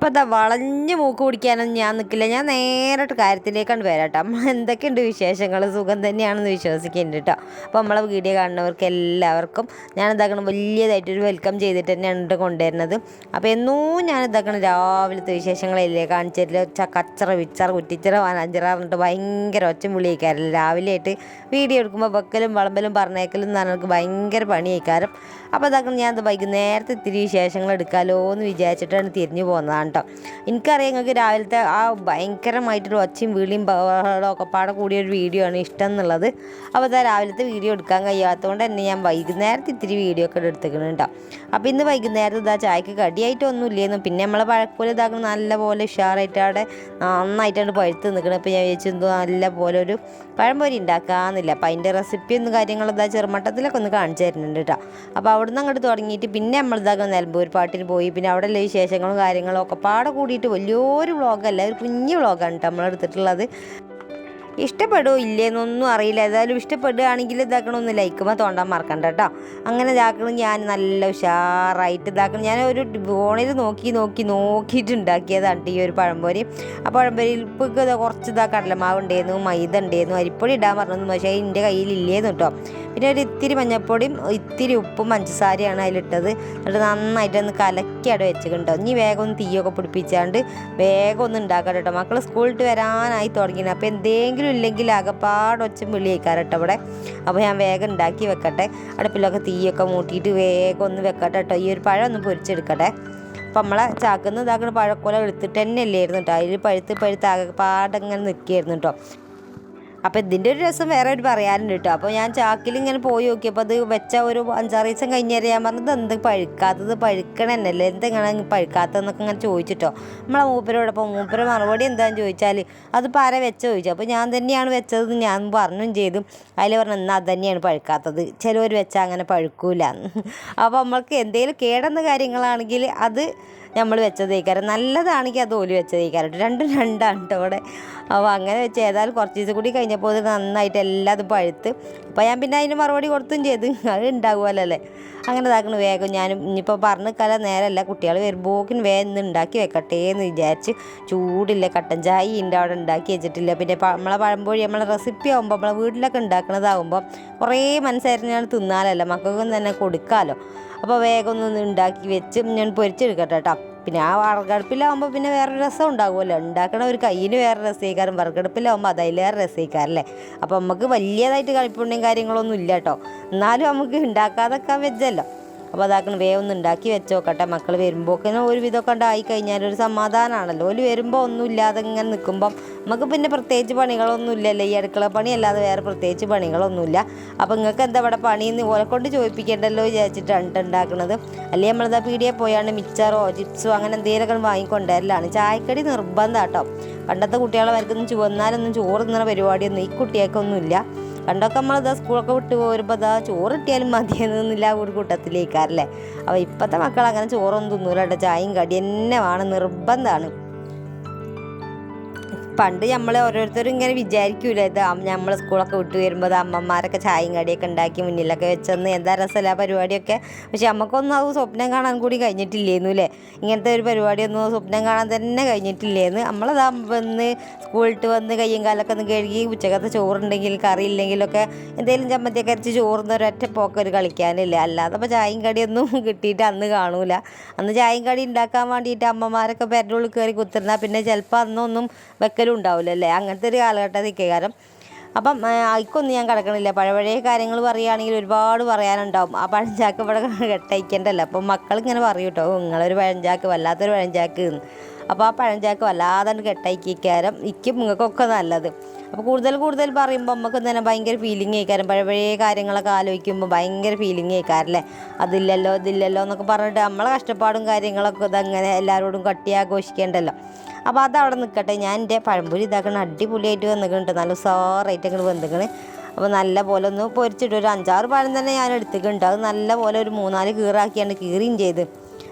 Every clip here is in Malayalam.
അപ്പോൾ അതാ വളഞ്ഞ് മൂക്ക് പിടിക്കാനൊന്നും ഞാൻ നിൽക്കില്ല ഞാൻ നേരിട്ട് കാര്യത്തിലേക്കാണ് വരാം കേട്ടോ. എന്തൊക്കെയുണ്ട് വിശേഷങ്ങൾ സുഖം തന്നെയാണെന്ന് വിശ്വസിക്കുന്നുണ്ട് കേട്ടോ. അപ്പോൾ നമ്മളെ വീഡിയോ കാണുന്നവർക്ക് എല്ലാവർക്കും ഞാൻ എന്താക്കണം വലിയതായിട്ടൊരു വെൽക്കം ചെയ്തിട്ട് തന്നെയാണ് ഇട്ട് കൊണ്ടുവരുന്നത്. അപ്പോൾ എന്നും ഞാൻ എന്താക്കണം രാവിലത്തെ വിശേഷങ്ങളില്ലേ കാണിച്ചിട്ടില്ല കച്ചറ വിച്ചറ കുറ്റിച്ചറ വനഞ്ചറ പറഞ്ഞിട്ട് ഭയങ്കര ഒച്ച വിളിയിക്കാറില്ല രാവിലെ ആയിട്ട് വീഡിയോ എടുക്കുമ്പോൾ വെക്കലും വളമ്പലും പറഞ്ഞേക്കലും എന്ന് പറഞ്ഞാൽ ഭയങ്കര പണിയേക്കാരം. അപ്പോൾ അതൊക്കെ ഞാൻ ഇത് വൈകുന്നേരത്തെ ഇത്തിരി വിശേഷങ്ങൾ എടുക്കാമല്ലോ എന്ന് വിചാരിച്ചിട്ടാണ് തിരിഞ്ഞു പോകുന്നതാണ് കേട്ടോ എനിക്കറിയാം നിങ്ങൾക്ക് രാവിലത്തെ ആ ഭയങ്കരമായിട്ടൊരു ഒച്ചയും വിളിയും ഒക്കെ പാടെ കൂടിയൊരു വീഡിയോ ആണ് ഇഷ്ടം എന്നുള്ളത്. അപ്പോൾ അതാ രാവിലത്തെ വീഡിയോ എടുക്കാൻ കഴിയാത്തതുകൊണ്ട് തന്നെ ഞാൻ വൈകുന്നേരത്തെ ഇത്തിരി വീഡിയോ ഒക്കെ എടുത്തേക്കണം കേട്ടോ അപ്പോൾ ഇന്ന് വൈകുന്നേരത്ത് ഇതാ ചായക്ക് കടിയായിട്ടൊന്നും ഇല്ലേന്നു. പിന്നെ നമ്മളെ പഴക്കൂല ഇതാക്കുന്ന നല്ല പോലെ ഉഷാറായിട്ട് അവിടെ നന്നായിട്ടാണ് പഴുത്ത് നിൽക്കുന്നത് അപ്പോൾ ഞാൻ വിചാരിച്ചു എന്തോ നല്ല പോലെ ഒരു പഴംപൊരി ഉണ്ടാക്കാന്നില്ല. അപ്പോൾ അതിന്റെ റെസിപ്പി ഒന്നും കാര്യങ്ങളും ഇതാ ചെറുമട്ടത്തിലൊക്കെ ഒന്ന് കാണിച്ചു തരുന്നുണ്ട് കേട്ടോ അപ്പോൾ അവിടുന്ന് അങ്ങോട്ട് തുടങ്ങിയിട്ട് പിന്നെ നമ്മൾ ഇതാക്കണം നിലമ്പൂർ പാട്ടിന് പോയി. പിന്നെ അവിടെ ഉള്ള വിശേഷങ്ങളും കാര്യങ്ങളും ഒക്കെ പാടെ കൂടിയിട്ട് വലിയൊരു വ്ളോഗല്ല ഒരു കുഞ്ഞു വ്ളോഗാണ് കേട്ടോ നമ്മളെടുത്തിട്ടുള്ളത്. ഇഷ്ടപ്പെടുമോ ഇല്ലേന്നൊന്നും അറിയില്ല. ഏതായാലും ഇഷ്ടപ്പെടുകയാണെങ്കിൽ ഇതാക്കണമെന്ന് ലൈക്കുമ്പോൾ തോണ്ടാൻ മറക്കണ്ട കേട്ടോ. അങ്ങനെ ഇതാക്കണം ഞാൻ നല്ല ഉഷാറായിട്ട് ഇതാക്കണം. ഞാൻ ഒരു ഫോണിൽ നോക്കി നോക്കി നോക്കിയിട്ട് ഉണ്ടാക്കിയതാണ് ഈ ഒരു പഴംപൊരി. ആ പഴംപൊരിയിൽ ഇപ്പോൾ കുറച്ച് ഇതാ കടലമാവ് ഉണ്ടായിരുന്നു മൈദ ഉണ്ടായിരുന്നു അരിപ്പൊടി ഇടാൻ പറഞ്ഞു പക്ഷേ എന്റെ കയ്യിൽ ഇല്ലേന്ന് കേട്ടോ. പിന്നെ ഒരു ഇത്തിരി മഞ്ഞപ്പൊടിയും ഇത്തിരി ഉപ്പും പഞ്ചസാരയാണ് അതിലിട്ടത്. എന്നിട്ട് നന്നായിട്ട് ഒന്ന് കലക്കി വെച്ചിട്ടുണ്ടോ ഇനി വേഗം ഒന്ന് തീയൊക്കെ പിടിപ്പിച്ചാണ്ട് വേഗം ഒന്ന് ഉണ്ടാക്കാം കേട്ടോ. മക്കൾ സ്കൂളിട്ട് വരാനായി തുടങ്ങിയത് അപ്പോൾ എന്തെങ്കിലും ഇല്ലെങ്കിൽ അകപ്പാട് ഒച്ച വിളിയേക്കാറ് കേട്ടോ ഇവിടെ അപ്പോൾ ഞാൻ വേഗം ഉണ്ടാക്കി വെക്കട്ടെ. അടുപ്പിലൊക്കെ തീയൊക്കെ മൂട്ടിയിട്ട് വേഗം ഒന്ന് വെക്കട്ടെ കേട്ടോ. ഈ ഒരു പഴം ഒന്ന് പൊരിച്ചെടുക്കട്ടെ. അപ്പം നമ്മളെ ചാക്കുന്ന ഇതാക്കുന്ന പഴക്കോല എടുത്തിട്ട് തന്നെ അല്ലായിരുന്നു കേട്ടോ. അതിൽ പഴുത്ത് പഴുത്ത് ആകെപ്പാടങ്ങനെ നിൽക്കുകയായിരുന്നു കേട്ടോ. അപ്പോൾ ഇതിന്റെ ഒരു രസം വേറെ ഒരു പറയാനുണ്ട് കേട്ടോ അപ്പോൾ ഞാൻ ചാക്കിൽ ഇങ്ങനെ പോയി നോക്കിയപ്പോൾ അത് വെച്ച ഒരു അഞ്ചാറ് ദിവസം കഴിഞ്ഞേരം ഞാൻ പറഞ്ഞത് എന്ത് പഴുക്കാത്തത്? പഴുക്കണെന്നല്ലേ എന്തെങ്ങനെ പഴുക്കാത്തതെന്നൊക്കെ ഇങ്ങനെ ചോദിച്ചിട്ടോ നമ്മളെ അപ്പോൾ മൂപ്പര മറുപടി എന്താണെന്ന് ചോദിച്ചാൽ അത് പാര വെച്ച ചോദിച്ചു. അപ്പോൾ ഞാൻ തന്നെയാണ് വെച്ചത് ഞാൻ പറഞ്ഞും ചെയ്തു അതിൽ പറഞ്ഞു എന്നാൽ അത് തന്നെയാണ് പഴുക്കാത്തത്. ചിലവർ വെച്ചാൽ അങ്ങനെ പഴുക്കൂല. അപ്പോൾ നമ്മൾക്ക് എന്തെങ്കിലും കേടുന്ന കാര്യങ്ങളാണെങ്കിൽ അത് നമ്മൾ വെച്ചത് കഴിക്കാറ് നല്ലതാണെങ്കിൽ അത് ഓലി വെച്ചത് കഴിക്കാറുണ്ട് രണ്ടും രണ്ടാണ് കേട്ടോ അവിടെ അപ്പോൾ അങ്ങനെ വെച്ച് ഏതായാലും കുറച്ച് ദിവസം കൂടി കഴിഞ്ഞപ്പോൾ അത് നന്നായിട്ട് അത് പഴുത്ത്. അപ്പോൾ ഞാൻ പിന്നെ അതിന് മറുപടി കൊടുത്തും ചെയ്ത്. അത് ഉണ്ടാകുമല്ലോ അങ്ങനെ ഇതാക്കണ. വേഗം ഞാൻ ഇനിയിപ്പോൾ പറഞ്ഞ കല നേരമല്ല. കുട്ടികൾ വരുമ്പോക്കിന് വേഗം ഇന്ന് ഉണ്ടാക്കി വെക്കട്ടെ എന്ന് വിചാരിച്ച് ചൂടില്ല. കട്ടൻ ചായ ഉണ്ട് അവിടെ ഉണ്ടാക്കി വെച്ചിട്ടില്ല. പിന്നെ നമ്മളെ പഴംപൊഴി നമ്മളെ റെസിപ്പി ആകുമ്പോൾ നമ്മളെ വീട്ടിലൊക്കെ ഉണ്ടാക്കണതാകുമ്പോൾ കുറേ മനസ്സരിഞ്ഞാണ് തിന്നാലല്ലോ മക്കൾക്കും തന്നെ കൊടുക്കാമല്ലോ അപ്പോൾ വേഗം ഒന്ന് ഉണ്ടാക്കി വെച്ച് ഞാൻ പൊരിച്ചെടുക്കട്ടെ കേട്ടോ. പിന്നെ ആ വറകടുപ്പിലാവുമ്പോൾ പിന്നെ വേറെ രസം ഉണ്ടാകുമല്ലോ ഉണ്ടാക്കണ ഒരു കയ്യിന് വേറെ രസീകാരം വറകടുപ്പിലാവുമ്പോൾ അതായത് അതിലേറെ രസീകാരല്ലേ അപ്പോൾ നമുക്ക് വലിയതായിട്ട് കളിപ്പുണ്യം കാര്യങ്ങളൊന്നും ഇല്ല കേട്ടോ. എന്നാലും നമുക്ക് ഉണ്ടാക്കാതൊക്കെ വെച്ചല്ലോ. അപ്പോൾ അതാക്കണം വേഗം ഉണ്ടാക്കി വെച്ച് നോക്കട്ടെ മക്കൾ വരുമ്പോക്കിന് ഒരു വിധമൊക്കെ ഉണ്ടായി കഴിഞ്ഞാൽ ഒരു സമാധാനമാണല്ലോ ഒരു വരുമ്പോൾ ഒന്നും ഇല്ലാതെ ഇങ്ങനെ നിൽക്കുമ്പം നമുക്ക് പിന്നെ പ്രത്യേകിച്ച് പണികളൊന്നും ഇല്ലല്ലോ. ഈ അടുക്കള പണി അല്ലാതെ വേറെ പ്രത്യേകിച്ച് പണികളൊന്നുമില്ല. അപ്പോൾ നിങ്ങൾക്ക് എന്താ ഇവിടെ പണിയെന്ന് ഓരെ കൊണ്ട് ചോദിപ്പിക്കേണ്ടല്ലോ വിചാരിച്ചിട്ടാണ് ട്ടോ ഉണ്ടാക്കുന്നത് അല്ലെങ്കിൽ നമ്മളിതാ പീടിയെ പോയാണ്ട് മിച്ചറോ ചിപ്സോ അങ്ങനെ എന്തെങ്കിലുമൊക്കെ വാങ്ങിക്കൊണ്ടുവരലാണ്. ചായക്കടി നിർബന്ധം കേട്ടോ പണ്ടത്തെ കുട്ടികളെ വരക്കൊന്നും ചുവന്നാലൊന്നും ചോറ് തിന്നുന്ന പരിപാടിയൊന്നും ഈ കുട്ടികൾക്കൊന്നുമില്ല. പണ്ടൊക്കെ നമ്മളിതാ സ്കൂളൊക്കെ വിട്ട് പോരുമ്പോൾ ഇതാ ചോറ് കിട്ടിയാലും മതിയെന്നില്ല ഒരു കൂട്ടത്തിലേക്കാരല്ലേ? അപ്പോൾ ഇപ്പോഴത്തെ മക്കൾ അങ്ങനെ ചോറൊന്നും തിന്നൂല കേട്ടോ. ചായയും കടി തന്നെ വേണം. നിർബന്ധമാണ് പണ്ട് നമ്മൾ ഓരോരുത്തരും ഇങ്ങനെ വിചാരിക്കൂല ഇത് നമ്മൾ സ്കൂളൊക്കെ വിട്ട് വരുമ്പോൾ അമ്മമാരൊക്കെ ചായയും കടിയൊക്കെ ഉണ്ടാക്കി മുന്നിലൊക്കെ വെച്ചെന്ന് എന്താ രസമല്ല പരിപാടിയൊക്കെ? പക്ഷെ നമുക്കൊന്നും അത് സ്വപ്നം കാണാൻ കൂടി കഴിഞ്ഞിട്ടില്ലേന്നു അല്ലേ ഇങ്ങനത്തെ ഒരു പരിപാടിയൊന്നും സ്വപ്നം കാണാൻ തന്നെ കഴിഞ്ഞിട്ടില്ലേന്ന്. നമ്മളതാ വന്ന് സ്കൂളിട്ട് വന്ന് കയ്യും കാലൊക്കെ ഒന്ന് കഴുകി ഉച്ചക്കത്തെ ചോറുണ്ടെങ്കിൽ കറി ഇല്ലെങ്കിലൊക്കെ എന്തെങ്കിലും ചമ്മന്തിയൊക്കെ അരച്ച് ചോറുന്ന ഒരൊറ്റ പോക്കൊരു കളിക്കാനില്ല? അല്ലാതെ അപ്പോൾ ചായയും കടിയൊന്നും കിട്ടിയിട്ട് അന്ന് കാണൂല. അന്ന് ചായയും കടി ഉണ്ടാക്കാൻ വേണ്ടിയിട്ട് അമ്മമാരൊക്കെ പെരന്റെ ഉള്ളിൽ കയറി കുത്തിരുന്നാൽ പിന്നെ ചിലപ്പോൾ അന്നൊന്നും വെക്കലും ഉണ്ടാവില്ലല്ലേ? അങ്ങനത്തെ ഒരു കാലഘട്ടത്തിൽ കാരണം അപ്പം അതിക്കൊന്നും ഞാൻ കിടക്കണില്ല. പഴയ പഴയ കാര്യങ്ങൾ പറയുകയാണെങ്കിൽ ഒരുപാട് പറയാനുണ്ടാവും. ആ പഴഞ്ചാക്ക് ഇവിടെ കെട്ടയക്കേണ്ടല്ലോ. അപ്പം മക്കൾ ഇങ്ങനെ പറയും കേട്ടോ നിങ്ങളൊരു പഴഞ്ചാക്ക് വല്ലാത്തൊരു പഴഞ്ചാക്ക് അപ്പോൾ ആ പഴഞ്ചാക്ക് വല്ലാതെ കെട്ടയക്കാരം ഇക്കും നിങ്ങൾക്കൊക്കെ നല്ലത്. അപ്പോൾ കൂടുതൽ കൂടുതൽ പറയുമ്പോൾ നമുക്ക് തന്നെ ഭയങ്കര ഫീലിംഗ് ആയിക്കാരം. പഴയ പഴയ കാര്യങ്ങളൊക്കെ ആലോചിക്കുമ്പോൾ ഭയങ്കര ഫീലിംഗ് ആയിക്കാരല്ലേ അതില്ലല്ലോ ഇതില്ലല്ലോ എന്നൊക്കെ പറഞ്ഞിട്ട് നമ്മളെ കഷ്ടപ്പാടും കാര്യങ്ങളൊക്കെ ഇതങ്ങനെ എല്ലാവരോടും കട്ടി ആഘോഷിക്കേണ്ടല്ലോ. അപ്പോൾ അതവിടെ നിൽക്കട്ടെ ഞാൻ എന്റെ പഴംപൊരി ഇതാക്കണം അടിപൊളിയായിട്ട് വന്നിട്ടുണ്ട് നല്ല ഉസാറായിട്ട് അങ്ങോട്ട് വന്നിക്കണ്. അപ്പോൾ നല്ല പോലെ ഒന്ന് പൊരിച്ചിട്ട് ഒരു അഞ്ചാറ് പഴം തന്നെ ഞാൻ എടുത്തിട്ടുണ്ട് അത് നല്ല പോലെ ഒരു മൂന്നാൽ കീറാക്കിയാണ് കീറിയും ചെയ്ത്.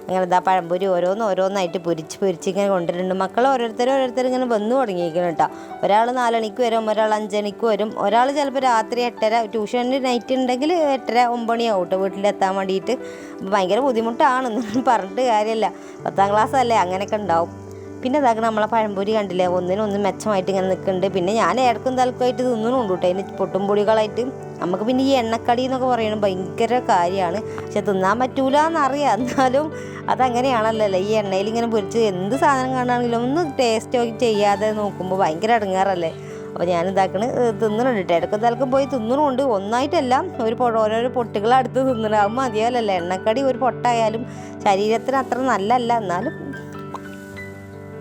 അങ്ങനെ ഇതാ പഴംപൊരി ഓരോന്ന് ഓരോന്നായിട്ട് പൊരിച്ച് പൊരിച്ച് ഇങ്ങനെ കൊണ്ടുവരുന്നുണ്ട്. മക്കൾ ഓരോരുത്തരും ഓരോരുത്തരും ഇങ്ങനെ വന്നു തുടങ്ങിയിരിക്കണം കേട്ടോ. ഒരാൾ നാലണിക്ക് വരും ഒരാൾ അഞ്ചണിക്ക് വരും. ഒരാൾ ചിലപ്പോൾ രാത്രി എട്ടര ട്യൂഷന് നൈറ്റ് ഉണ്ടെങ്കിൽ എട്ടര ഒമ്പണിയാവും കേട്ടോ വീട്ടിലെത്താൻ വേണ്ടിയിട്ട്. ഭയങ്കര ബുദ്ധിമുട്ടാണെന്ന് പറഞ്ഞിട്ട് കാര്യമില്ല പത്താം ക്ലാസ് അല്ലേ അങ്ങനെയൊക്കെ ഉണ്ടാവും. പിന്നെ ഇതാക്കണം നമ്മളെ പഴംപൊരി കണ്ടില്ലേ? ഒന്നിനൊന്നും മെച്ചമായിട്ട് ഇങ്ങനെ നിൽക്കുന്നുണ്ട് പിന്നെ ഞാൻ ഇടക്കും തലക്കുമായിട്ട് തിന്നുന്നുണ്ട് കേട്ടോ അതിന് പൊട്ടും പൊടികളായിട്ട്. നമുക്ക് പിന്നെ ഈ എണ്ണക്കടി എന്നൊക്കെ പറയുന്നത് ഭയങ്കര കാര്യമാണ്. പക്ഷെ തിന്നാൻ പറ്റൂല എന്നറിയാം എന്നാലും അതങ്ങനെയാണല്ലോ ഈ എണ്ണയിൽ ഇങ്ങനെ പൊരിച്ച് എന്ത് സാധനം കാണുകയാണെങ്കിലും ഒന്ന് ടേസ്റ്റ് ചെയ്യാതെ നോക്കുമ്പോൾ ഭയങ്കര ഇടങ്ങാറല്ലേ അപ്പോൾ ഞാൻ ഇതാക്കണ് തിന്നണുണ്ട് കേട്ടോ ഇടക്കും തലക്കും പോയി തിന്നണുണ്ട്. ഒന്നായിട്ടല്ല ഒരു ഓരോരോ പൊട്ടുകൾ അടുത്ത് തിന്നണം അത് മതിയാലല്ലോ എണ്ണക്കടി ഒരു പൊട്ടായാലും ശരീരത്തിന് അത്ര നല്ലല്ല എന്നാലും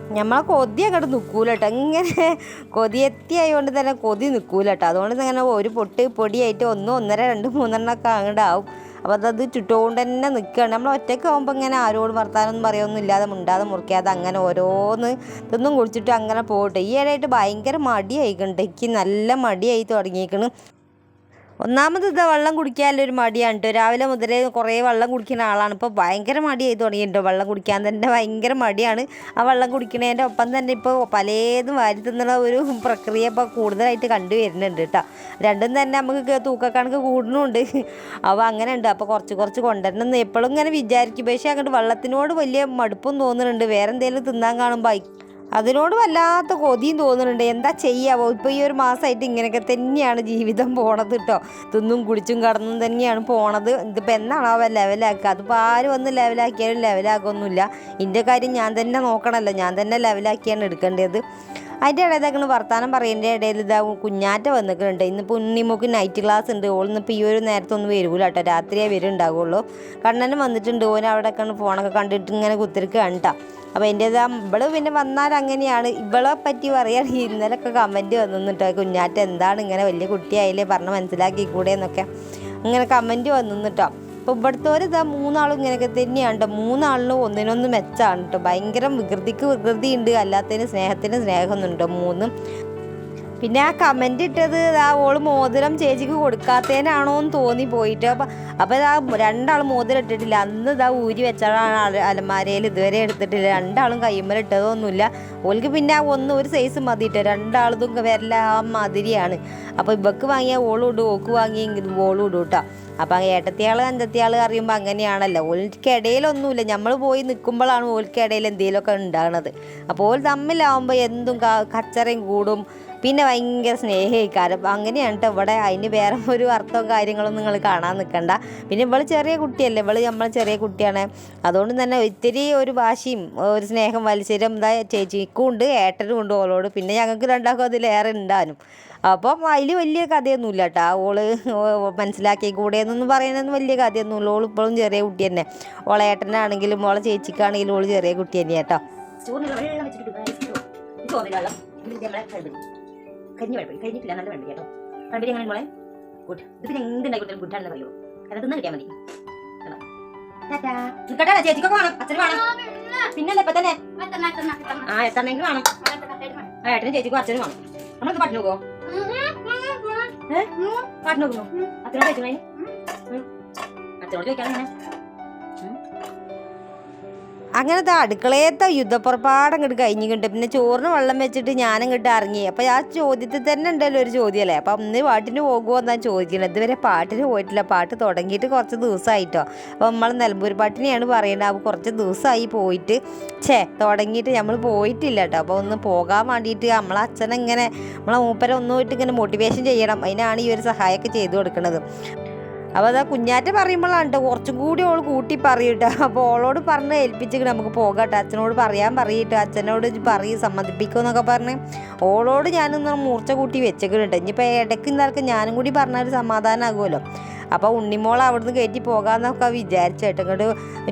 നമ്മളെ കൊതി അങ്ങോട്ട് നിൽക്കൂല കേട്ടോ ഇങ്ങനെ കൊതി എത്തിയായതുകൊണ്ട് തന്നെ കൊതി നിൽക്കൂല കേട്ടോ അതുകൊണ്ട് ഇങ്ങനെ ഒരു പൊട്ട് പൊടിയായിട്ട് ഒന്ന് ഒന്നര രണ്ട് മൂന്നെണ്ണം ഒക്കെ അങ്ങോട്ട് അപ്പോൾ അതത് ചുറ്റുകൊണ്ട് തന്നെ നിൽക്കുകയാണ് നമ്മൾ ഒറ്റയ്ക്ക് ആകുമ്പോൾ ഇങ്ങനെ ആരോട് വർത്താനൊന്നും പറയൊന്നും ഇല്ലാതെ മുണ്ടാതെ മുറിക്കാതെ അങ്ങനെ ഓരോന്ന് ഇതൊന്നും കുടിച്ചിട്ട് അങ്ങനെ പോകട്ടെ ഈ ഇടയായിട്ട് ഭയങ്കര മടിയായിക്കണ്ടെക്ക് നല്ല മടിയായി തുടങ്ങിയേക്കണ് ഒന്നാമത് ഇതാ വെള്ളം കുടിക്കാൻ ഒരു മടിയാണ് കേട്ടോ രാവിലെ മുതലേ കുറേ വെള്ളം കുടിക്കുന്ന ആളാണ്. ഇപ്പോൾ ഭയങ്കര മടിയായി തുടങ്ങിയിട്ടോ വെള്ളം കുടിക്കാൻ. തന്നെ ഭയങ്കര മടിയാണ്. ആ വെള്ളം കുടിക്കുന്നതിന്റെ ഒപ്പം തന്നെ ഇപ്പോൾ പലതും വാരി തിന്നുള്ള ഒരു പ്രക്രിയ ഇപ്പോൾ കൂടുതലായിട്ട് കണ്ടുവരുന്നുണ്ട് കേട്ടോ രണ്ടും തന്നെ നമുക്ക് തൂക്കക്കണക്ക് കൂടുന്നുണ്ട്. അപ്പോൾ അങ്ങനെ ഉണ്ട് അപ്പോൾ കുറച്ച് കുറച്ച് കൊണ്ടുവരണം എപ്പോഴും ഇങ്ങനെ വിചാരിക്കും. പക്ഷേ അങ്ങോട്ട് വെള്ളത്തിനോട് വലിയ മടുപ്പും തോന്നുന്നുണ്ട്. വേറെ എന്തെങ്കിലും തിന്നാൻ കാണുമ്പോൾ അതിനോട് വല്ലാത്ത കൊതിയും തോന്നുന്നുണ്ട്. എന്താ ചെയ്യാവോ? ഇപ്പോൾ ഈ ഒരു മാസമായിട്ട് ഇങ്ങനെയൊക്കെ തന്നെയാണ് ജീവിതം പോണത് കേട്ടോ തിന്നും കുടിച്ചും കടന്നും തന്നെയാണ് പോണത്. ഇതിപ്പോൾ എന്നാണോ അവ ലെവലാക്കുക? അതിപ്പോൾ ആര് വന്ന് ലെവലാക്കിയാലും ലെവലാക്കൊന്നുമില്ല ഇതിന്റെ കാര്യം ഞാൻ തന്നെ നോക്കണമല്ലോ ഞാൻ തന്നെ ലെവലാക്കിയാണ് എടുക്കേണ്ടത്. അതിന്റെ ഇടയിൽ ഇടയിലേക്കാണ് വർത്താനം പറയുന്നതിന്റെ ഇടയിൽ ഇതാ കുഞ്ഞാറ്റ വന്നിട്ടുണ്ട് ഇന്നിപ്പോൾ ഉണ്ണിമോക്ക് നൈറ്റ് ക്ലാസ് ഉണ്ട്. ഓൾ ഇന്നിപ്പോൾ ഈ ഒരു നേരത്തൊന്നും വരൂല കേട്ടോ. രാത്രിയേ വരുന്നുണ്ടാവുള്ളൂ കണ്ണനും വന്നിട്ടുണ്ട്. ഓൻ അവിടെ ഫോണൊക്കെ കണ്ടിട്ട് ഇങ്ങനെ കുത്തിരിക്കുകയാണ് കേട്ടോ. അപ്പോൾ എന്റെ ഇവൾ പിന്നെ വന്നാൽ അങ്ങനെയാണ്. ഇവളെ പറ്റി പറയാൻ ഇന്നലൊക്കെ കമന്റ് വന്നിട്ടോ കുഞ്ഞാറ്റ എന്താണ് ഇങ്ങനെ വലിയ കുട്ടിയായില്ലേ? പറഞ്ഞ് മനസ്സിലാക്കി കൂടെ എന്നൊക്കെ. അങ്ങനെ കമന്റ് വന്നു കേട്ടോ. അപ്പോൾ ഇവിടുത്തെ ഒരു ഇതാ മൂന്നാളും ഇങ്ങനെയൊക്കെ തന്നെയാണ് കേട്ടോ മൂന്നാളിനും ഒന്നിനൊന്ന് മെച്ചാണ് കേട്ടോ ഭയങ്കര വികൃതിക്ക് വികൃതി ഉണ്ട് അല്ലാത്തതിന് സ്നേഹത്തിന് സ്നേഹമൊന്നുണ്ടോ മൂന്നും. പിന്നെ ആ കമന്റ് ഇട്ടത് ആ ഓൾ മോതിരം ചേച്ചിക്ക് കൊടുക്കാത്തതിനാണോ എന്ന് തോന്നി പോയിട്ട്. അപ്പം അപ്പം ഇതാ രണ്ടാൾ മോതിരം ഇട്ടിട്ടില്ല. അന്ന് ഇതാ ഊരി വെച്ചാണ് അലമാരയിൽ ഇതുവരെ എടുത്തിട്ടില്ല. രണ്ടാളും കയ്യുമ്മൽ ഇട്ടതൊന്നുമില്ല. ഓൾക്ക് പിന്നെ ആ ഒന്ന് ഒരു സൈസ് മതി മതിയിട്ട് രണ്ടാളതും വരല ആ മാതിരിയാണ്. അപ്പോൾ ഇവക്ക് വാങ്ങിയ ഓളും ഇടും ഓക്ക് വാങ്ങിയെങ്കിൽ ഓളും ഇടും കേട്ടോ അപ്പം ഏട്ടത്തിയാൾ അഞ്ചത്തിയാൾ അറിയുമ്പോൾ അങ്ങനെയാണല്ലോ. ഓൾക്കിടയിലൊന്നുമില്ല നമ്മൾ പോയി നിൽക്കുമ്പോഴാണ് ഓൾക്കിടയിൽ എന്തെങ്കിലുമൊക്കെ ഉണ്ടാകുന്നത് അപ്പോൾ ഓൾ തമ്മിലാവുമ്പോൾ എന്തും കച്ചറയും കൂടും. പിന്നെ ഭയങ്കര സ്നേഹിക്കാരം. അങ്ങനെയാണ് കേട്ടോ ഇവിടെ അതിന് വേറെ ഒരു അർത്ഥവും കാര്യങ്ങളും നിങ്ങൾ കാണാൻ നിൽക്കണ്ട പിന്നെ ഇവൾ ചെറിയ കുട്ടിയല്ലേ? ഇവൾ നമ്മൾ ചെറിയ കുട്ടിയാണ്. അതുകൊണ്ട് തന്നെ ഇത്തിരി ഒരു വാശിയും ഒരു സ്നേഹം വലിച്ചരും എന്താ ചേച്ചിക്കും ഉണ്ട് ഏട്ടനും ഉണ്ട് ഓളോട്. പിന്നെ ഞങ്ങൾക്ക് രണ്ടാൾക്കും അതിലേറെ ഉണ്ടാനും അപ്പം അതിൽ വലിയ കഥയൊന്നുമില്ല കേട്ടോ ഓൾ മനസ്സിലാക്കി കൂടെ എന്നൊന്നും പറയുന്നൊന്നും വലിയ കഥയൊന്നുമില്ല ഓൾ ഇപ്പോഴും ചെറിയ കുട്ടി തന്നെ. ഓളെ ഏട്ടനാണെങ്കിലും ഓളെ ചേച്ചിക്കാണെങ്കിലും ഓൾ ചെറിയ കുട്ടി തന്നെയാട്ടോ കേട്ടോ വെള്ളം വെച്ചിട്ട് ചോറിനുള്ള വെള്ളം. നമ്മളെ കഴുകി കരിഞ്ഞ വെള്ളം കഴിഞ്ഞിട്ടില്ല നല്ല വെള്ളം കേട്ടോ. കണ്ടിട്ട് എങ്ങനെ മോളെ? ഗുഡ്. ഇത് പിന്നെ എന്തുണ്ടായി കൊടുത്താലും ഗുഡാണെന്ന് പറയുള്ളൂ. കാരണം തിന്ന് കിട്ടിയാൽ മതി. ചേച്ചിക്കൊക്കെ പിന്നല്ലേ അങ്ങനത്തെ അടുക്കളയത്തെ യുദ്ധപ്പുറപ്പാട് അങ്ങോട്ട് കഴിഞ്ഞിട്ടുണ്ട്. പിന്നെ ചോറിന് വെള്ളം വെച്ചിട്ട് ഞാൻ അങ്ങോട്ട് ഇറങ്ങി. അപ്പോൾ ആ ചോദ്യത്തിൽ തന്നെ ഉണ്ടല്ലോ ഒരു ചോദ്യമല്ലേ? അപ്പം ഇന്ന് പാട്ടിന് പോകുമോ എന്നാണ് ചോദിക്കുന്നത്. ഇതുവരെ പാട്ടിന് പോയിട്ടില്ല. പാട്ട് തുടങ്ങിയിട്ട് കുറച്ച് ദിവസമായിട്ടോ. അപ്പോൾ നമ്മൾ നിലമ്പൂർ പാട്ടിനെയാണ് പറയുന്നത് അപ്പോൾ കുറച്ച് ദിവസമായി പോയിട്ട്. ഛേ തുടങ്ങിയിട്ട് നമ്മൾ പോയിട്ടില്ല കേട്ടോ. അപ്പോൾ ഒന്ന് പോകാൻ വേണ്ടിയിട്ട് നമ്മളെ അച്ഛനെങ്ങനെ നമ്മളെ മൂപ്പരെ ഒന്ന് പോയിട്ട് ഇങ്ങനെ മോട്ടിവേഷൻ ചെയ്യണം. അതിനാണ് ഈ ഒരു സഹായമൊക്കെ ചെയ്തു കൊടുക്കുന്നത് അപ്പോൾ അതാ കുഞ്ഞാറ്റ പറയുമ്പോഴാണ് കേട്ടോ കുറച്ചും കൂടി ഓൾ കൂട്ടി പറയൂട്ടോ അപ്പോൾ ഓളോട് പറഞ്ഞ് ഏൽപ്പിച്ചിട്ട് നമുക്ക് പോകാട്ടോ അച്ഛനോട് പറയാൻ പറയട്ടോ അച്ഛനോട് പറയും പറയും സമ്മതിപ്പിക്കുമെന്നൊക്കെ പറഞ്ഞ് ഓളോട് ഞാനൊന്ന് മൂർച്ച കൂട്ടി വെച്ചേക്കുന്നുണ്ട് ഇനിയിപ്പോൾ ഇടയ്ക്ക് ഇന്നലക്ക് ഞാനും കൂടി പറഞ്ഞാൽ സമാധാനമാകുമല്ലോ അപ്പോൾ ഉണ്ണിമോൾ അവിടുന്ന് കയറ്റി പോകാമെന്നൊക്കെ വിചാരിച്ചു കേട്ടോ. ഇങ്ങോട്ട്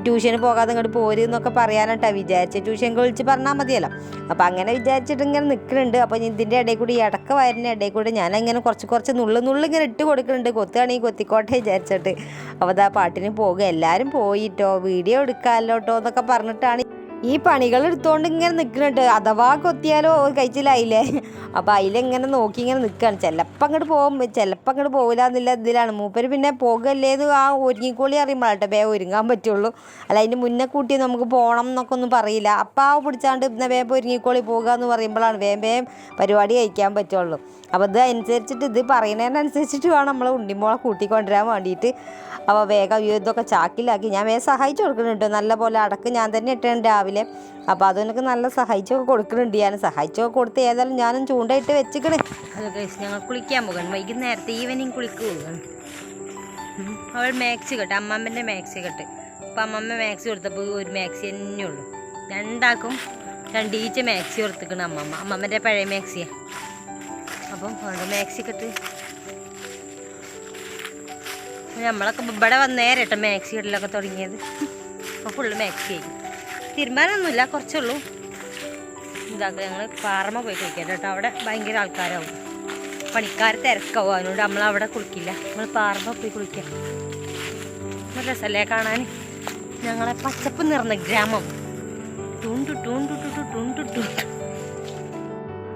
ട്യൂഷന് പോകാതെ ഇങ്ങോട്ട് പോരുന്നൊക്കെ പറയാനായിട്ടാണ് വിചാരിച്ചത് ട്യൂഷനൊക്കെ വിളിച്ച് പറഞ്ഞാൽ മതിയല്ലോ. അപ്പോൾ അങ്ങനെ വിചാരിച്ചിട്ട് ഇങ്ങനെ നിൽക്കുന്നുണ്ട് അപ്പോൾ ഇതിന്റെ ഇടയിൽ കൂടി ഇടയ്ക്ക് വയറിന്റെ ഇടയിൽ കൂടി ഞാനിങ്ങനെ കുറച്ച് കുറച്ച് നുള്ളു നുള്ളു ഇങ്ങനെ ഇട്ട് കൊടുക്കുന്നുണ്ട് കൊത്തുകയാണെങ്കിൽ കൊത്തിക്കോട്ടെ വിചാരിച്ചിട്ട്. അപ്പോൾ അതാ പാട്ടിന് പോകുക എല്ലാവരും പോയിട്ടോ വീഡിയോ എടുക്കാമല്ലോ കേട്ടോ എന്നൊക്കെ പറഞ്ഞിട്ടാണ് ഈ പണികൾ എടുത്തുകൊണ്ട് ഇങ്ങനെ നിൽക്കുന്നുണ്ട് അഥവാ കൊത്തിയാലോ കഴിച്ചില്ലായില്ലേ അപ്പോൾ അതിലിങ്ങനെ നോക്കി ഇങ്ങനെ നിൽക്കുകയാണ് ചിലപ്പോൾ അങ്ങോട്ട് പോകും. ചിലപ്പോൾ അങ്ങോട്ട് പോകില്ല എന്നുള്ള ഇതിലാണ്. മൂപ്പര് പിന്നെ പോകല്ലേന്ന് ആ ഒരുങ്ങിക്കോളി അറിയുമ്പോഴാട്ടെ വേഗം ഒരുങ്ങാൻ പറ്റുള്ളൂ. അല്ല അതിന്റെ മുന്നേ കൂട്ടി നമുക്ക് പോകണം എന്നൊക്കെ ഒന്നും പറയില്ല. അപ്പം ആ പിടിച്ചാണ്ട് ഇന്ന് വേഗം ഒരുങ്ങിക്കോളി പോകുക എന്ന് പറയുമ്പോഴാണ് വേഗം വേഗം പരിപാടി കഴിക്കാൻ പറ്റുള്ളൂ. അപ്പോൾ ഇത് അനുസരിച്ചിട്ട് ഇത് പറയുന്നതിനനുസരിച്ചിട്ട് വേണം നമ്മൾ ഉണ്ണിമോളെ കൂട്ടിക്കൊണ്ടുവരാൻ വേണ്ടിയിട്ട് അപ്പോൾ വേഗം ഇതൊക്കെ ചാക്കിലാക്കി. ഞാൻ വേഗം സഹായിച്ചു കൊടുക്കുന്നുണ്ട് നല്ല പോലെ അടക്ക് ഞാൻ തന്നെ ഇട്ടാണ് രാവിലെ. രാവിലെ അപ്പോൾ അതെനിക്ക് നല്ല സഹായിച്ചൊക്കെ കൊടുക്കുന്നുണ്ട് ഞാൻ. സഹായിച്ചൊക്കെ കൊടുത്ത് ഏതായാലും ഞാനും ചൂണ്ടയിട്ട് വെച്ചിക്കണേ. അത് കഴിച്ച് ഞങ്ങൾ കുളിക്കാൻ പോകണം വൈകുന്നേരത്തെ ഈവനിങ് കുളിക്ക് പോകണം അവൾ മാക്സി കെട്ട്. അമ്മാമ്മന്റെ മാക്സി കെട്ട്. അപ്പം അമ്മമ്മ മാക്സി കൊടുത്തപ്പോൾ ഒരു മാക്സി തന്നെ ഉള്ളൂ. രണ്ടാക്കും രണ്ടീച്ച മാക്സി കൊടുത്തിക്കണം അമ്മമ്മ. അമ്മമ്മന്റെ പഴയ മാക്സിയാ അപ്പം അവിടെ മാക്സി കെട്ട്. നമ്മളൊക്കെ ഇവിടെ വന്നേരട്ടെ മാക്സി ഇടലൊക്കെ തുടങ്ങിയത്. അപ്പോൾ ഫുള്ള് മാക്സി ആയി. തീരുമാനമൊന്നുമില്ല കുറച്ചുള്ളൂ. ഇതാക്കുക ഞങ്ങൾ പാറമ പോയി കുളിക്കാം കേട്ടോ അവിടെ ഭയങ്കര ആൾക്കാരാവും. പണിക്കാർ തിരക്കാവും അതിനോട് നമ്മൾ അവിടെ കുളിക്കില്ല. നമ്മൾ പാറമ പോയി കുളിക്കാം. നല്ല രസമല്ലേ കാണാൻ? ഞങ്ങളെ പച്ചപ്പ് നിറഞ്ഞ ഗ്രാമം. ടൂണ്ടു ടൂണ്ടു ടു ടൂണ്ടു ടു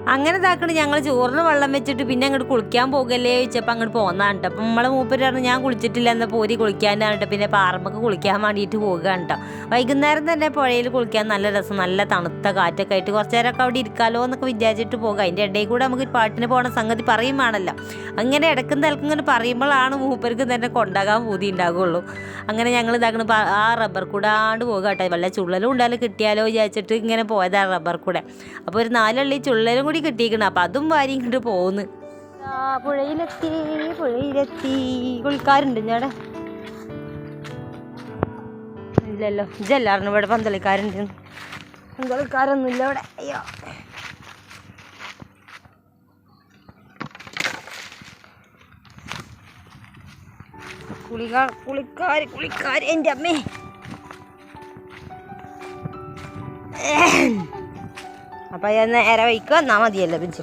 അങ്ങനെ ഇതാക്കണ ഞങ്ങൾ ചോറിന് വെള്ളം വെച്ചിട്ട് പിന്നെ അങ്ങോട്ട് കുളിക്കാൻ പോകല്ലേ ചോദിച്ചപ്പോൾ അങ്ങോട്ട് പോകുന്നതാണ് കേട്ടോ അപ്പം നമ്മളെ മൂപ്പര് പറഞ്ഞു ഞാൻ കുളിച്ചിട്ടില്ല എന്ന പോരി കുളിക്കാനാണ് കേട്ടോ പിന്നെ പാറമ്പക്ക് കുളിക്കാൻ വേണ്ടിയിട്ട് പോകുകയാണ് കേട്ടോ വൈകുന്നേരം തന്നെ പുഴയിൽ കുളിക്കാൻ നല്ല രസം നല്ല തണുത്ത കാറ്റൊക്കെ ആയിട്ട് കുറച്ച് നേരമൊക്കെ അവിടെ ഇരിക്കാലോ എന്നൊക്കെ വിചാരിച്ചിട്ട് പോകാം. അതിന്റെ ഇടയിൽ കൂടെ നമുക്ക് പാട്ടിന് പോകണ സംഗതി പറയുമാണല്ലോ അങ്ങനെ ഇടക്കും തലക്കും ഇങ്ങനെ പറയുമ്പോഴാണ് മൂപ്പർക്ക് തന്നെ കൊണ്ടാകാൻ പൂതി ഉണ്ടാകുള്ളൂ അങ്ങനെ ഞങ്ങൾ ഇതാക്കണ ആ റബ്ബർ കൂടാണ്ട് പോകുക കേട്ടോ വല്ല ചുള്ളലും ഉണ്ടാലും കിട്ടിയാലോ വിചാരിച്ചിട്ട് ഇങ്ങനെ പോയതാണ് റബ്ബർ കൂടെ. അപ്പോൾ ഒരു നാലള്ളി ചുള്ളലും കൂടി കിട്ടിയിരിക്കണം. അപ്പം അതും വാരി ഇങ്ങോട്ട് പോകുന്നു പുഴയിലെത്തി പുഴയിലെത്തി. കുളിക്കാരുണ്ട് ഞാടെ ഇല്ലല്ലോ ഇജല്ലായിരുന്നു ഇവിടെ പന്തളിക്കാരുണ്ട്. പന്തളിക്കാരൊന്നുമില്ല ഇവിടെ. അയ്യോ. കുളികാ കുളിക്കാർ കുളിക്കാർ എന്റെ അമ്മേ. അപ്പം ഞാൻ നേരെ വയ്ക്കുക എന്നാൽ മതിയല്ലോ ബിജു.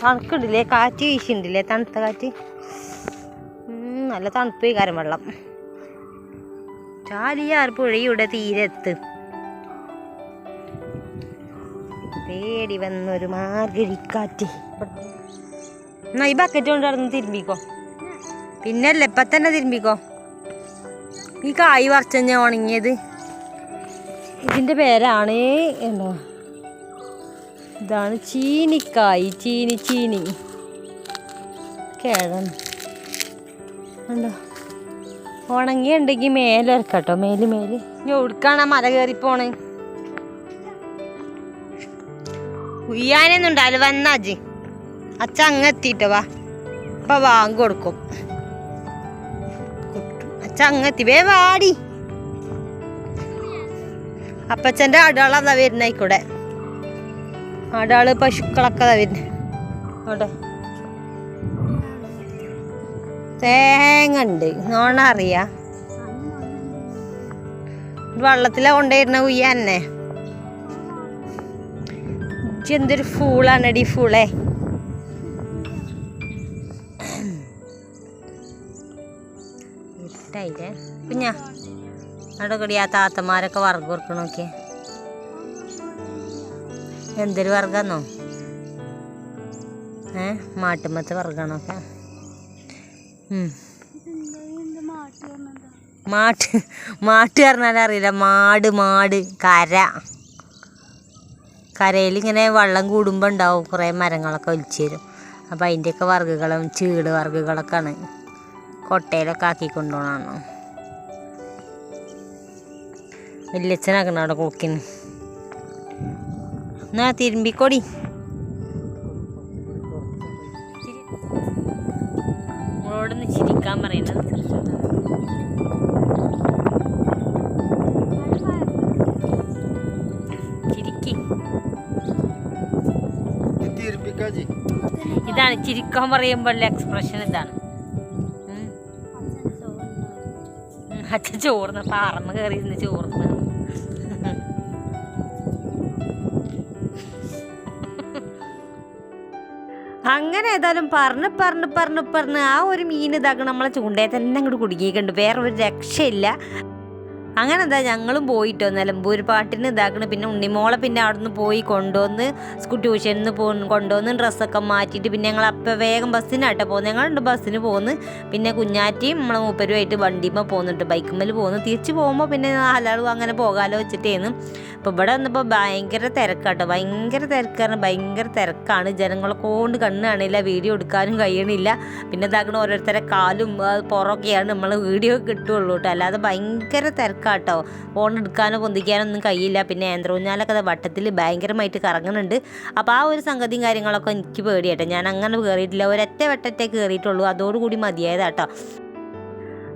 തണുക്കുണ്ടില്ലേ കാറ്റ് വീശുണ്ടില്ലേ തണുത്ത കാറ്റ്. നല്ല തണുപ്പ് കാരം വെള്ളം. ചാലിയാർ പുഴയുടെ തീരത്ത്. തേടി വന്നൊരു മാർഗഴിക്കാറ്റ് എന്നാ ഈ ബക്കറ്റ് കൊണ്ട് നടന്ന് തിരുമ്പിക്കോ. പിന്നല്ലേ ഇപ്പം തന്നെ തിരുമ്പിക്കോ. ഈ കായ് പറിച്ച ഉണങ്ങിയത്. ഇതിന്റെ പേരാണ് എന്താ? ഇതാണ് ചീനിക്കായ് ചീനി ചീനി. കിഴങ്ങ് ഉണ്ടോ ഉണങ്ങിയുണ്ടെങ്കിൽ മേലെ ഇറക്കട്ടോ മേൽ മേൽ. ഇനി ഒടുക്കാണ് മല കയറി പോണേ ഉയ്യാനൊന്നും ഉണ്ടാവില്ല വന്നാജി അച്ഛ അങ്ങ് എത്തിയിട്ട് വാ. ഇപ്പൊ വാങ്ങി കൊടുക്കും. അച്ഛ അങ്ങ് എത്തി വേ വാടി. അപ്പച്ചന്റെ അടയാളതാ വരുന്നേക്കൂടെ ആൾ പശുക്കളൊക്കെ വരുന്നത് അവിടെ. തേങ്ങ ഉണ്ട് നോണ അറിയാ വെള്ളത്തിലാ കൊണ്ടുവരുന്ന ഉയ്യാന്നെ ഇജ്ജ് എന്തൊരു ഫൂളാണടി ഫൂളെ. ഇട്ടായില്ലേ കുഞ്ഞാ അവിടെ കൂടി ആ താത്തമാരൊക്കെ നോക്കിയേ. എന്തൊരു വർഗന്നോ ഏ മാട്ടുമ്പത്തെ വർഗാണൊക്കെ മാട്ട് മാട്ട് പറഞ്ഞാൽ അറിയില്ല. മാട് മാട് കര. കരയിൽ ഇങ്ങനെ വെള്ളം കൂടുമ്പോൾ ഉണ്ടാവും. കുറേ മരങ്ങളൊക്കെ ഒലിച്ചു തരും. അപ്പോൾ അതിന്റെയൊക്കെ വർഗങ്ങളും ചീട് വർഗങ്ങളൊക്കെയാണ് കൊട്ടയിലൊക്കെ ആക്കി കൊണ്ടുപോകണം വല്യച്ഛനാക്കണം അവിടെ കുളിക്കുന്നു എന്നാ തിരുമ്പിക്കൊടി നമ്മളോടൊന്ന് ചിരിക്കാൻ പറയുന്നത് ചിരിക്ക്. ഇതാണ് ചിരിക്കാൻ പറയുമ്പോഴുള്ള എക്സ്പ്രഷൻ ഇതാണ്. അച്ഛൻ ചോർന്ന് പാറമ്മ കയറി ഇരുന്ന് ചോർന്ന്. അങ്ങനെ ഏതായാലും പറഞ്ഞ് പറഞ്ഞ് പറഞ്ഞ് പറഞ്ഞ് ആ ഒരു മീൻ ഇതാക്കണം നമ്മളെ ചൂണ്ടയിൽ തന്നെ അങ്ങോട്ട് കുടുങ്ങിയിട്ടുണ്ട്. വേറെ ഒരു രക്ഷയില്ല. അങ്ങനെ എന്താ ഞങ്ങളും പോയിട്ടോ? നിലമ്പൂർ പാട്ടിന് ഇതാക്കണം. പിന്നെ ഉണ്ണിമോളെ പിന്നെ അവിടെ നിന്ന് പോയി കൊണ്ടുവന്ന് ട്യൂഷനിൽ നിന്ന് പോ കൊണ്ടുവന്ന് ഡ്രസ്സൊക്കെ മാറ്റിയിട്ട് പിന്നെ ഞങ്ങൾ അപ്പം വേഗം ബസ്സിനാട്ടോ പോകുന്നത് ഞങ്ങളുണ്ട് ബസ്സിന് പോകുന്നു പിന്നെ കുഞ്ഞാറ്റിയും നമ്മളെ മൂപ്പരുമായിട്ട് വണ്ടിമ്മ പോകുന്നുണ്ട് ബൈക്കുമ്മൽ പോകുന്നു തിരിച്ച് പോകുമ്പോൾ പിന്നെ നാലാളും അങ്ങനെ പോകാലോ വെച്ചിട്ടേന്ന്. അപ്പോൾ ഇവിടെ വന്നപ്പോൾ ഭയങ്കര തിരക്കാട്ടോ. ഭയങ്കര തിരക്കാണ്. ഭയങ്കര തിരക്കാണ്. ജനങ്ങളെ കൊണ്ട് കണ്ണ് കാണില്ല. വീഡിയോ എടുക്കാനും കഴിയണില്ല. പിന്നെ ഇതാക്കണ ഓരോരുത്തരെ കാലും പുറമൊക്കെയാണ് നമ്മൾ വീഡിയോ കിട്ടുള്ളൂ കേട്ടോ അല്ലാതെ ഭയങ്കര തിരക്കാണ് തിരക്കാട്ടോ ഫോൺ എടുക്കാനോ പൊന്തിക്കാനോ ഒന്നും കഴിയില്ല പിന്നെ യന്ത്രൂഞ്ഞാലൊക്കെ വട്ടത്തിൽ ഭയങ്കരമായിട്ട് കറങ്ങുന്നുണ്ട് അപ്പോൾ ആ ഒരു സംഗതിയും കാര്യങ്ങളൊക്കെ എനിക്ക് പേടിയാട്ടോ. ഞാൻ അങ്ങനെ കയറിയിട്ടില്ല ഒരൊറ്റ വട്ടത്തെ കയറിയിട്ടുള്ളൂ അതോടുകൂടി മതിയായതാട്ടോ.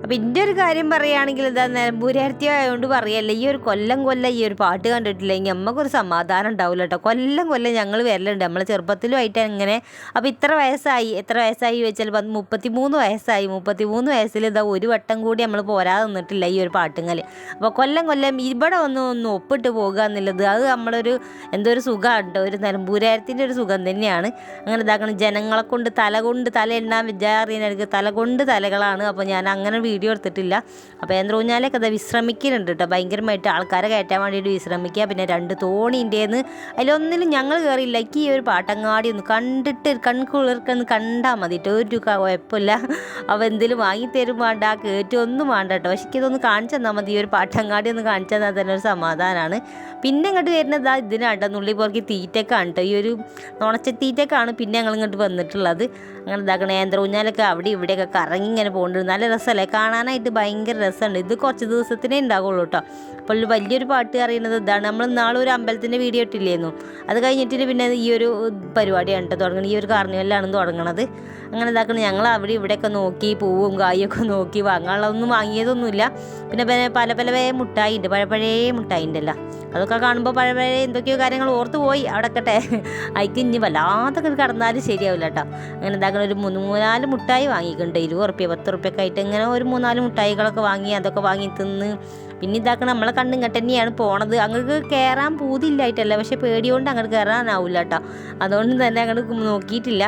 അപ്പം എന്റെ ഒരു കാര്യം പറയുകയാണെങ്കിൽ എന്താ നിലമ്പൂരാർത്തി ആയതുകൊണ്ട് പറയല്ല ഈ ഒരു കൊല്ലം കൊല്ലം ഈ ഒരു പാട്ട് കണ്ടിട്ടില്ലെങ്കിൽ നമുക്കൊരു സമാധാനം ഉണ്ടാവില്ല കേട്ടോ കൊല്ലം കൊല്ലം ഞങ്ങൾ വരലുണ്ട് നമ്മൾ ചെറുപ്പത്തിലുമായിട്ട് അങ്ങനെ. അപ്പോൾ ഇത്ര വയസ്സായി എത്ര വയസ്സായി ചോദിച്ചാൽ പത്ത് മുപ്പത്തി മൂന്ന് വയസ്സായി. മുപ്പത്തി മൂന്ന് വയസ്സിൽ ഇതാ ഒരു വട്ടം കൂടി നമ്മൾ പോരാതെ നിന്നിട്ടില്ല ഈ ഒരു പാട്ടുങ്ങൽ അപ്പോൾ കൊല്ലം കൊല്ലം ഇവിടെ ഒന്ന് ഒന്ന് ഒപ്പിട്ട് പോകുക എന്നുള്ളത് അത് നമ്മളൊരു എന്തോ ഒരു സുഖമാണ് ഒരു നിലമ്പൂരാരത്തിന്റെ ഒരു സുഖം തന്നെയാണ്. അങ്ങനെ ഇതാക്കണം ജനങ്ങളെ കൊണ്ട് തല കൊണ്ട് തല എണ്ണാൻ വിചാരിക്കും തല കൊണ്ട് തലകളാണ്. അപ്പോൾ ഞാൻ അങ്ങനെ വീഡിയോ എടുത്തിട്ടില്ല. അപ്പോൾ യന്ത്രൂഞ്ഞാലൊക്കെ അത് വിശ്രമിക്കുന്നുണ്ട് കേട്ടോ. ഭയങ്കരമായിട്ട് ആൾക്കാരെ കയറ്റാൻ വേണ്ടിയിട്ട് വിശ്രമിക്കുക. പിന്നെ രണ്ട് തോണിന്റെന്ന് അതിലൊന്നിലും ഞങ്ങൾ കയറിയില്ല ഈ ഒരു പാട്ടങ്ങാടി ഒന്ന് കണ്ടിട്ട് കൺകുളിർക്കൊന്ന് കണ്ടാൽ മതി കേട്ടോ. ഒരു കുഴപ്പമില്ല. അവ എന്തെങ്കിലും വാങ്ങിത്തരും വേണ്ട. കയറ്റും ഒന്നും വേണ്ട കേട്ടോ. പക്ഷേ ഇതൊന്ന് കാണിച്ചു തന്നാൽ മതി. ഈ ഒരു പാട്ടങ്ങാടി ഒന്ന് കാണിച്ചു തന്നാൽ തന്നെ ഒരു സമാധാനമാണ് പിന്നെ ഇങ്ങോട്ട് വരുന്നത് ഇതിനാട്ടോ നുള്ളി പുറക്കി തീറ്റക്കാണ് കേട്ടോ. ഈ ഒരു നുണച്ച തീറ്റക്കാണ് പിന്നെ ഞങ്ങൾ ഇങ്ങോട്ട് വന്നിട്ടുള്ളത്. അങ്ങനെ ഇതാക്കണേ യന്ത്ര ഊഞ്ഞാലൊക്കെ അവിടെ ഇവിടെയൊക്കെ കറങ്ങി ഇങ്ങനെ പോകുന്നുണ്ട് നല്ല രസമല്ലേ? കാണാനായിട്ട് ഭയങ്കര രസമുണ്ട്. ഇത് കുറച്ച് ദിവസത്തിനേ ഉണ്ടാകുള്ളൂ കേട്ടോ അപ്പോൾ വലിയൊരു പാട്ട് അറിയുന്നത് ഇതാണ്. നമ്മൾ നാളെ ഒരു അമ്പലത്തിന്റെ വീഡിയോ ഇട്ടില്ലായിരുന്നു അത് കഴിഞ്ഞിട്ട് പിന്നെ ഈ ഒരു പരിപാടിയാണ് കേട്ടോ തുടങ്ങുന്നത് ഈ ഒരു കാർണിവലിലാണ് തുടങ്ങണത്. അങ്ങനെ ഇതാക്കണം. ഞങ്ങൾ അവിടെ ഇവിടെയൊക്കെ നോക്കി പൂവും കായൊക്കെ നോക്കി വാങ്ങാനുള്ളതൊന്നും വാങ്ങിയതൊന്നുമില്ല. പിന്നെ പല പല മുട്ടായി ഉണ്ട് പഴയ മുട്ടായി ഉണ്ടല്ലോ അതൊക്കെ കാണുമ്പോൾ പഴയ പഴയ എന്തൊക്കെയോ കാര്യങ്ങൾ ഓർത്ത് പോയി. അവിടെ കട്ടെ അയക്ക് ഇനി വല്ലാത്തൊക്കെ കടന്നാലും ശരിയാവില്ല കേട്ടോ. അങ്ങനെ എന്താക്കണം ഒരു മൂന്ന് മൂന്നാൽ മുട്ടായി വാങ്ങിയിട്ടുണ്ട്. ഇരുപത് ഉറുപ്പ്യ പത്ത് ഉറുപ്പ്യൊക്കെ ആയിട്ട് ഇങ്ങനെ ഒരു മൂന്നാൽ മുട്ടായികളൊക്കെ വാങ്ങി അതൊക്കെ വാങ്ങി തിന്ന്. പിന്നെ ഇതാക്കണം നമ്മളെ കണ്ണ് ഇങ്ങോട്ട് തന്നെയാണ് പോണത്. അങ്ങോട്ട് കയറാൻ പൂതില്ലായിട്ടല്ല പക്ഷെ പേടിയോണ്ട് അങ്ങോട്ട് കയറാനാവില്ല കേട്ടോ. അതുകൊണ്ട് തന്നെ അങ്ങോട്ട് നോക്കിയിട്ടില്ല.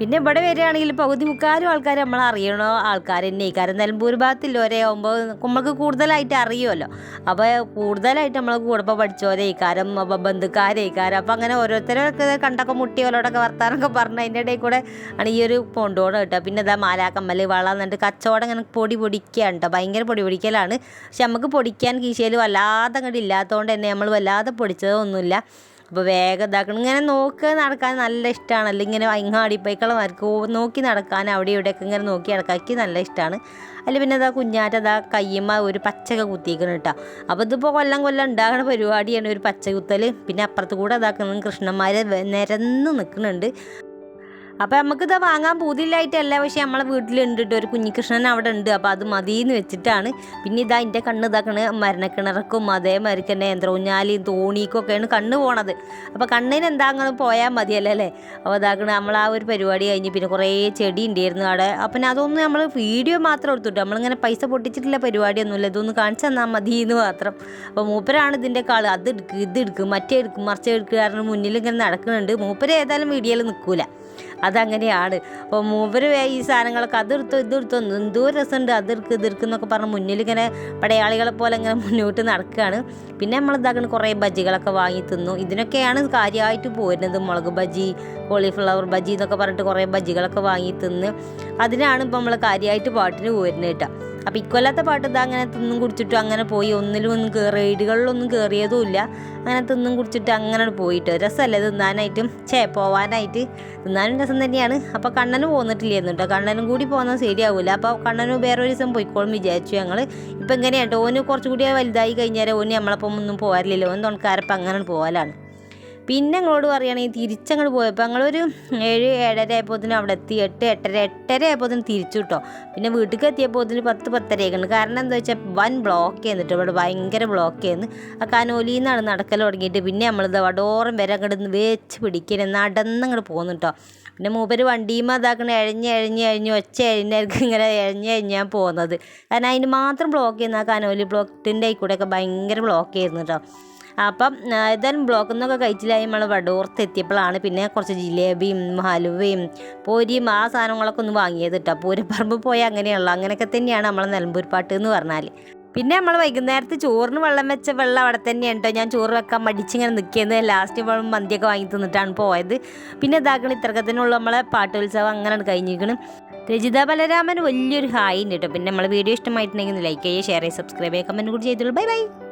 പിന്നെ ഇവിടെ വരികയാണെങ്കിൽ പകുതി മുക്കാലും ആൾക്കാർ നമ്മൾ അറിയണോ? ആൾക്കാർ തന്നെ കാരണം നിലമ്പൂർ ഭാഗത്തില്ലോരെ ആകുമ്പോൾ നമുക്ക് കൂടുതലായിട്ട് അറിയുമല്ലോ. അപ്പോൾ കൂടുതലായിട്ട് നമ്മൾ കൂടെ ഇപ്പോൾ പഠിച്ചോരെ ഇക്കാരം അപ്പോൾ ബന്ധുക്കാരെ ഇക്കാരം അപ്പോൾ അങ്ങനെ ഓരോരുത്തരൊക്കെ കണ്ടൊക്കെ മുട്ടിയോലോടൊക്കെ വർത്താനൊക്കെ പറഞ്ഞ് അതിന്റെ ഇടയിൽ കൂടെ ആണ് ഈ ഒരു കൊണ്ടോണം കേട്ടോ. പിന്നെ ഇതാ മാലാക്കമ്മൽ വള എന്നിട്ട് കച്ചവടം ഇങ്ങനെ പൊടി പൊടിക്കുകയാണ് കേട്ടോ. ഭയങ്കര പൊടി പൊടിക്കലാണ്. പക്ഷെ നമുക്ക് പൊടിക്കാൻ കീശയിൽ വല്ലാതെ അങ്ങോട്ട് ഇല്ലാത്തതുകൊണ്ട് തന്നെ നമ്മൾ വല്ലാതെ പൊടിച്ചതൊന്നുമില്ല. അപ്പോൾ വേഗം ഇതാക്കണം. ഇങ്ങനെ നോക്കി നടക്കാൻ നല്ല ഇഷ്ടമാണല്ലോ ഇങ്ങനെ അങ്ങാടിപ്പൈക്കളമാർക്ക് നോക്കി നടക്കാൻ അവിടെ ഇവിടെയൊക്കെ ഇങ്ങനെ നോക്കി നടക്കാക്കി നല്ല ഇഷ്ടമാണ് അതിൽ പിന്നെ അതാ കുഞ്ഞാറ്റ അതാ കയ്യമ്മ ഒരു പച്ചക്ക കുത്തിക്കണം കേട്ടോ. അപ്പോൾ ഇതിപ്പോൾ കൊല്ലം കൊല്ലം ഉണ്ടാകുന്ന പരിപാടിയാണ് ഒരു പച്ച കുത്തൽ പിന്നെ അപ്പുറത്ത് കൂടെ അതാക്കുന്നത് കൃഷ്ണന്മാർ നിരന്ന് നിൽക്കുന്നുണ്ട് അപ്പോൾ നമുക്കിത് വാങ്ങാൻ പൂതിയില്ലായിട്ടല്ല പക്ഷേ നമ്മളെ വീട്ടിലുണ്ട് കേട്ടോ ഒരു കുഞ്ഞികൃഷ്ണൻ അവിടെ ഉണ്ട് അപ്പോൾ അത് മതി എന്ന് വെച്ചിട്ടാണ്. പിന്നെ ഇതാ എന്റെ കണ്ണ് ഇതാക്കണ്. മരണക്കിണറക്കും അതേമാതിരി തന്നെ യന്ത്രൂഞ്ഞാലിയും തോണിക്കൊക്കെയാണ് കണ്ണ് പോണത്. അപ്പോൾ കണ്ണിന് എന്താ അങ്ങനെ പോയാൽ മതിയല്ലേ അല്ലേ? അപ്പോൾ ഇതാക്കണ നമ്മൾ ആ ഒരു പരിപാടി കഴിഞ്ഞ് പിന്നെ കുറേ ചെടി ഉണ്ടായിരുന്നു അവിടെ. അപ്പം അതൊന്നും നമ്മൾ വീഡിയോ മാത്രം എടുത്തിട്ട്. നമ്മളിങ്ങനെ പൈസ പൊട്ടിച്ചിട്ടുള്ള പരിപാടിയൊന്നുമില്ല. ഇതൊന്ന് കാണിച്ചു തന്നാൽ മതി എന്ന് മാത്രം. അപ്പോൾ മൂപ്പരാണ് ഇതിന്റെ കാൾ. അത് എടുക്കുക ഇത് എടുക്കും മറ്റേ എടുക്കും മറിച്ചേ എടുക്കുക കാരണം മുന്നിൽ ഇങ്ങനെ നടക്കുന്നുണ്ട് മൂപ്പര് ഏതായാലും വീഡിയോയിൽ നിൽക്കൂല അതങ്ങനെയാണ്. അപ്പോൾ മൂവർ ഈ സാധനങ്ങളൊക്കെ അതെടുത്തോ ഇതെടുത്തോ എന്തോ രസമുണ്ട് അതിർക്ക് ഇതെടുക്ക് എന്നൊക്കെ പറഞ്ഞ് മുന്നിൽ ഇങ്ങനെ പടയാളികളെ പോലെ ഇങ്ങനെ മുന്നോട്ട് നടക്കുകയാണ്. പിന്നെ നമ്മൾ ഇതാക്കുന്ന കുറേ ബജികളൊക്കെ വാങ്ങി തിന്നു. ഇതിനൊക്കെയാണ് കാര്യമായിട്ട് പോരുന്നത്. മുളക് ബജി കോളിഫ്ലവർ ബജി എന്നൊക്കെ പറഞ്ഞിട്ട് കുറേ ബജികളൊക്കെ വാങ്ങി തിന്ന്. അതിനാണ് ഇപ്പോൾ നമ്മൾ കാര്യമായിട്ട് പാട്ടിന് പോരുന്നത് കേട്ടോ. അപ്പോൾ ഇക്കൊല്ലാത്ത പാട്ട് ഇതാ അങ്ങനെ തിന്നും കുടിച്ചിട്ടും അങ്ങനെ പോയി. ഒന്നിലും ഒന്നും കയറി റൈഡുകളിലൊന്നും കയറിയതും ഇല്ല അങ്ങനെ തിന്നും കുടിച്ചിട്ട് അങ്ങനെ പോയിട്ട്. രസമല്ലേ തിന്നാനായിട്ടും? ചേ പോവാനായിട്ട്. തിന്നാനും രസം തന്നെയാണ്. അപ്പോൾ കണ്ണന് പോന്നിട്ടില്ലായിരുന്നു കേട്ടോ കണ്ണനും കൂടി പോകുന്നത് ശരിയാവില്ല അപ്പോൾ കണ്ണനും വേറെ ഒരു ദിവസം പോയിക്കോളും വിചാരിച്ചു ഞങ്ങൾ ഇപ്പം എങ്ങനെയാണ് ഓന് കുറച്ചുകൂടി വലുതായി കഴിഞ്ഞാൽ ഓന് നമ്മളപ്പം ഒന്നും പോകാറില്ലല്ലോ ഓൻ തുണക്കാരപ്പം അങ്ങനെ പോകലാണ് പിന്നെ ഞങ്ങളോട് പറയുകയാണെങ്കിൽ തിരിച്ചങ്ങോട്ട് പോയപ്പോൾ ഞങ്ങളൊരു ഏഴ് ഏഴര ആയപ്പോത്തിന് അവിടെ എത്തി. എട്ട് എട്ടര എട്ടര ആയപ്പോത്തിന് തിരിച്ചു കിട്ടോ. പിന്നെ വീട്ടിലേക്ക് എത്തിയപ്പോത്തിന് പത്ത് പത്തര പത്തരയൊക്കെ കാരണം എന്താ വെച്ചാൽ വൻ ബ്ലോക്ക് ചെയ്യുന്നിട്ട് ഇവിടെ ഭയങ്കര ബ്ലോക്ക് ചെയ്യുന്നു ആ കനോലിയിൽ നിന്നാണ് നടക്കൽ തുടങ്ങിയിട്ട് പിന്നെ നമ്മളിത് വടോറം വരെ അങ്ങോട്ട് വെച്ച് പിടിക്കണേ. നടന്നങ്ങോട്ട് പോകുന്നു കേട്ടോ. പിന്നെ മൂപ്പര് വണ്ടിയുമ്പോൾ അതാക്കണ എഴഞ്ഞ് എഴഞ്ഞ് എഴഞ്ഞ് ഒച്ച എഴിഞ്ഞായിരിക്കും ഇങ്ങനെ എഴഞ്ഞ് എഴിഞ്ഞാൽ പോകുന്നത് കാരണം അതിന് മാത്രം ബ്ലോക്ക് ചെയ്യുന്ന ആ കനോലി ബ്ലോക്കിന്റെ കൂടെയൊക്കെ ഭയങ്കര ബ്ലോക്ക് ചെയ്യുന്നു കേട്ടോ. അപ്പം ഏതായാലും ബ്ലോക്കിൽ നിന്നൊക്കെ കഴിച്ചില്ലായി നമ്മൾ വടോർത്ത് എത്തിയപ്പോഴാണ് പിന്നെ കുറച്ച് ജിലേബിയും ഹലുവയും പൊരിയും ആ സാധനങ്ങളൊക്കെ ഒന്ന് വാങ്ങിയത് കേട്ടോ. പൂരപ്പറമ്പ് പോയാൽ അങ്ങനെയുള്ള. അങ്ങനെയൊക്കെ തന്നെയാണ് നമ്മളെ നിലമ്പൂർ പാട്ട് എന്ന് പറഞ്ഞാൽ പിന്നെ നമ്മൾ വൈകുന്നേരത്ത് ചോറിന് വെള്ളം വെച്ച വെള്ളം അവിടെ തന്നെയാണ് കേട്ടോ. ഞാൻ ചോറ് വെക്കാൻ മടിച്ചിങ്ങനെ നിൽക്കുന്നത് ലാസ്റ്റ് വെള്ളം മന്തിയൊക്കെ വാങ്ങി തിന്നിട്ടാണ് പോയത്. പിന്നെ ഇതാക്കണം ഇത്രക്കത്തിനുള്ള നമ്മളെ പാട്ടോത്സവം. അങ്ങനെയാണ് കഴിഞ്ഞിരിക്കണം. രജിത ബലരാമൻ വലിയൊരു ഹായ് ഉണ്ട് കേട്ടോ. പിന്നെ നമ്മൾ വീഡിയോ ഇഷ്ടമായിട്ടുണ്ടെങ്കിൽ ലൈക്ക് ചെയ്യുക ഷെയർ ചെയ്യുക സബ്സ്ക്രൈബ് ചെയ്യുക കമന്റ് കൂടി ചെയ്തോളൂ. Bye bye